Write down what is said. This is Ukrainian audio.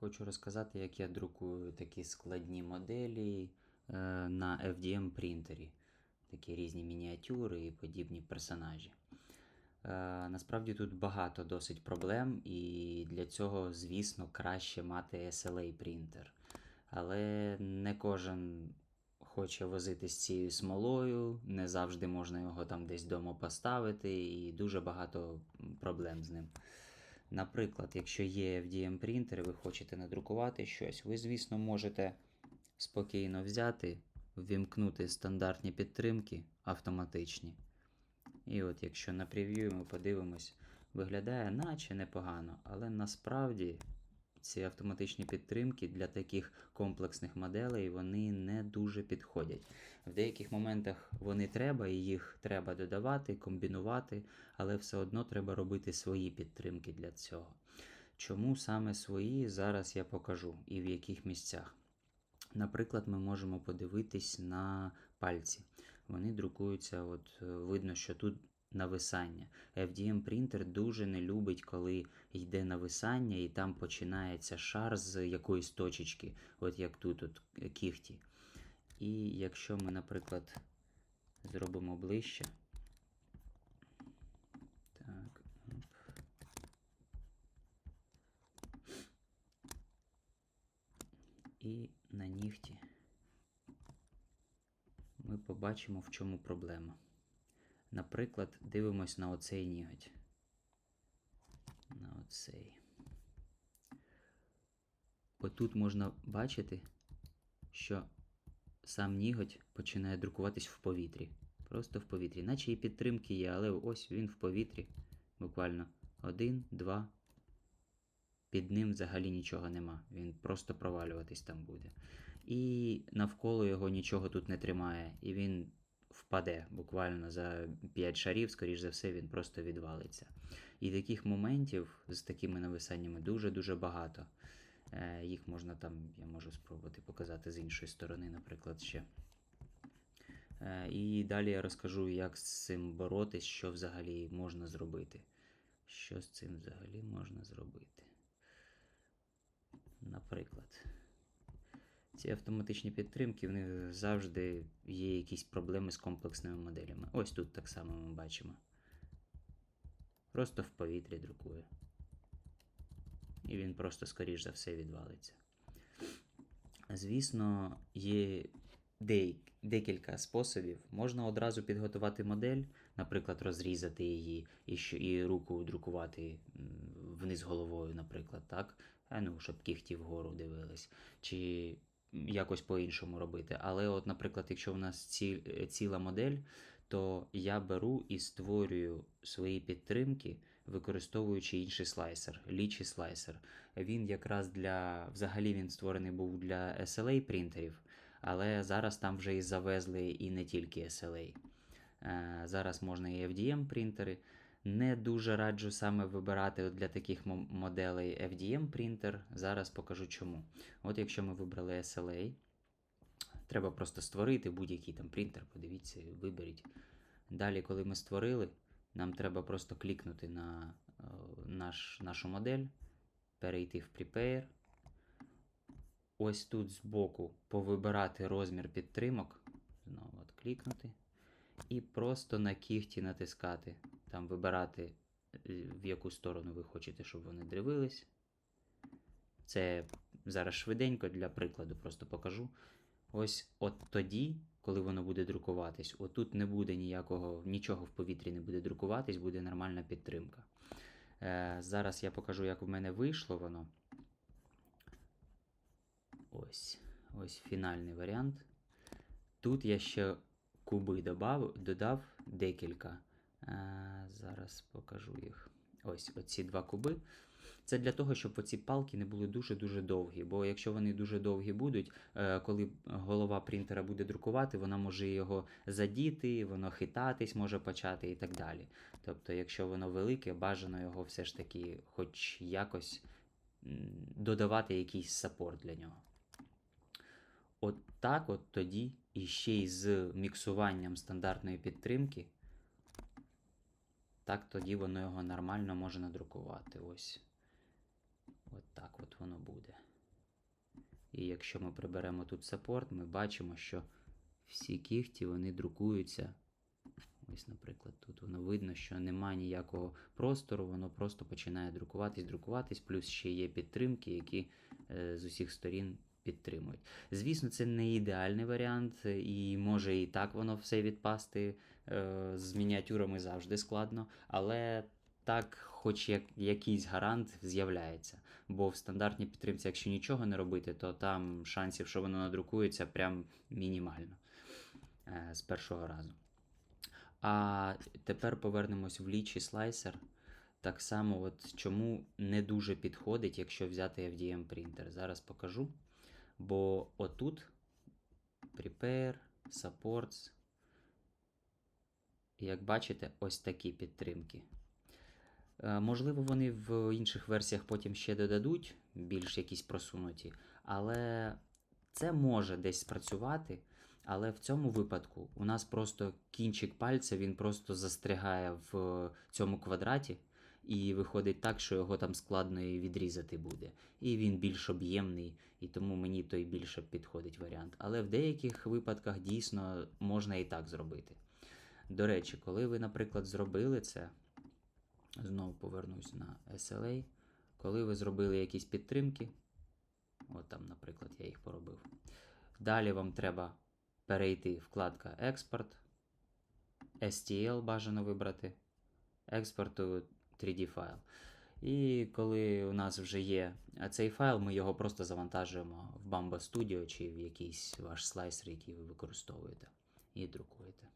Хочу розказати, як я друкую такі складні моделі е, на FDM принтері. Такі різні мініатюри і подібні персонажі. Е, Насправді тут багато досить проблем, і для цього, звісно, краще мати SLA принтер. Але не кожен хоче возити з цією смолою, не завжди можна його там десь вдома поставити, і дуже багато проблем з ним. Наприклад, якщо є FDM принтер і ви хочете надрукувати щось, ви, звісно, можете спокійно взяти, ввімкнути стандартні підтримки автоматичні. І от якщо на прев'ю ми подивимось, виглядає наче непогано, але насправді ці автоматичні підтримки для таких комплексних моделей вони не дуже підходять. В деяких моментах вони треба, і їх треба додавати, комбінувати, але все одно треба робити свої підтримки для цього. Чому саме свої, зараз я покажу і в яких місцях. Наприклад, ми можемо подивитись на пальці. Вони друкуються, от видно, що тут нависання. FDM принтер дуже не любить, коли йде нависання і там починається шар з якоїсь точечки, от як тут от кіхті. І якщо ми, наприклад, зробимо ближче. Так. І на нігті ми побачимо, в чому проблема. Наприклад, дивимось на оцей ніготь. На оцей. Отут можна бачити, що сам ніготь починає друкуватись в повітрі. Просто в повітрі. Наче і підтримки є, але ось він в повітрі. Буквально один, два. Під ним взагалі нічого нема. Він просто провалюватись там буде. І навколо його нічого тут не тримає. І він впаде буквально за 5 шарів, скоріш за все, він просто відвалиться. І таких моментів з такими нависаннями дуже-дуже багато. Е, Їх можна там, я можу спробувати показати з іншої сторони, наприклад, ще. Е, І далі я розкажу, як з цим боротись, що взагалі можна зробити. Що з цим взагалі можна зробити? Наприклад, ці автоматичні підтримки, в них завжди є якісь проблеми з комплексними моделями. Ось тут так само ми бачимо. Просто в повітрі друкує. І він просто, скоріш за все, відвалиться. Звісно, є декілька способів. Можна одразу підготувати модель, наприклад, розрізати її і, і руку друкувати вниз головою, наприклад, так? Ну, щоб кіхті вгору дивились. Чи якось по-іншому робити. Але, от, наприклад, якщо у нас ці, ціла модель, то я беру і створюю свої підтримки, використовуючи інший слайсер, лічі слайсер. Він якраз для взагалі він створений був для SLA принтерів, але зараз там вже і завезли і не тільки SLA. Е, Зараз можна і FDM принтери. Не дуже раджу саме вибирати для таких моделей FDM принтер. Зараз покажу чому. От якщо ми вибрали SLA, треба просто створити будь-який там принтер, подивіться, виберіть. Далі, коли ми створили, нам треба просто клікнути на е, наш, нашу модель, перейти в Prepare. Ось тут збоку повибирати розмір підтримок. Знову от клікнути. І просто на кігті натискати. Там вибирати, е, в яку сторону ви хочете, щоб вони дивились. Це зараз швиденько для прикладу, просто покажу. Ось от тоді, коли воно буде друкуватись, отут не буде ніякого, нічого в повітрі не буде друкуватись, буде нормальна підтримка. Е, зараз я покажу, як в мене вийшло воно. Ось, ось фінальний варіант. Тут я ще куби додав, додав декілька. Е, зараз покажу їх. Ось оці два куби. Це для того, щоб оці палки не були дуже-дуже довгі. Бо якщо вони дуже довгі будуть, е, коли голова принтера буде друкувати, вона може його задіти, воно хитатись може почати і так далі. Тобто, якщо воно велике, бажано його все ж таки, хоч якось додавати якийсь саппорт для нього. От так, от тоді, і ще й з міксуванням стандартної підтримки, так тоді воно його нормально може надрукувати. Ось. От так от воно буде. І якщо ми приберемо тут саппорт, ми бачимо, що всі кігті вони друкуються. Ось, наприклад, тут воно видно, що немає ніякого простору, воно просто починає друкуватись, друкуватись, плюс ще є підтримки, які е, з усіх сторін підтримують. Звісно, це не ідеальний варіант, і може і так воно все відпасти. Е, з мініатюрами завжди складно, але так, хоч як, якийсь гарант з'являється. Бо в стандартній підтримці, якщо нічого не робити, то там шансів, що воно надрукується, прям мінімально е, з першого разу. А тепер повернемось в лічі слайсер. Так само, от чому не дуже підходить, якщо взяти FDM принтер. Зараз покажу. Бо отут Prepare, Supports. Як бачите, ось такі підтримки. Е, Можливо, вони в інших версіях потім ще додадуть, більш якісь просунуті, але це може десь спрацювати. Але в цьому випадку у нас просто кінчик пальця він просто застрягає в цьому квадраті, і виходить так, що його там складно і відрізати буде. І він більш об'ємний, і тому мені той більше підходить варіант. Але в деяких випадках дійсно можна і так зробити. До речі, коли ви, наприклад, зробили це, знову повернусь на SLA, коли ви зробили якісь підтримки, от там, наприклад, я їх поробив. Далі вам треба перейти вкладка Експорт, STL бажано вибрати, експорту 3D файл. І коли у нас вже є цей файл, ми його просто завантажуємо в Bamba Studio чи в якийсь ваш слайсер, який ви використовуєте, і друкуєте.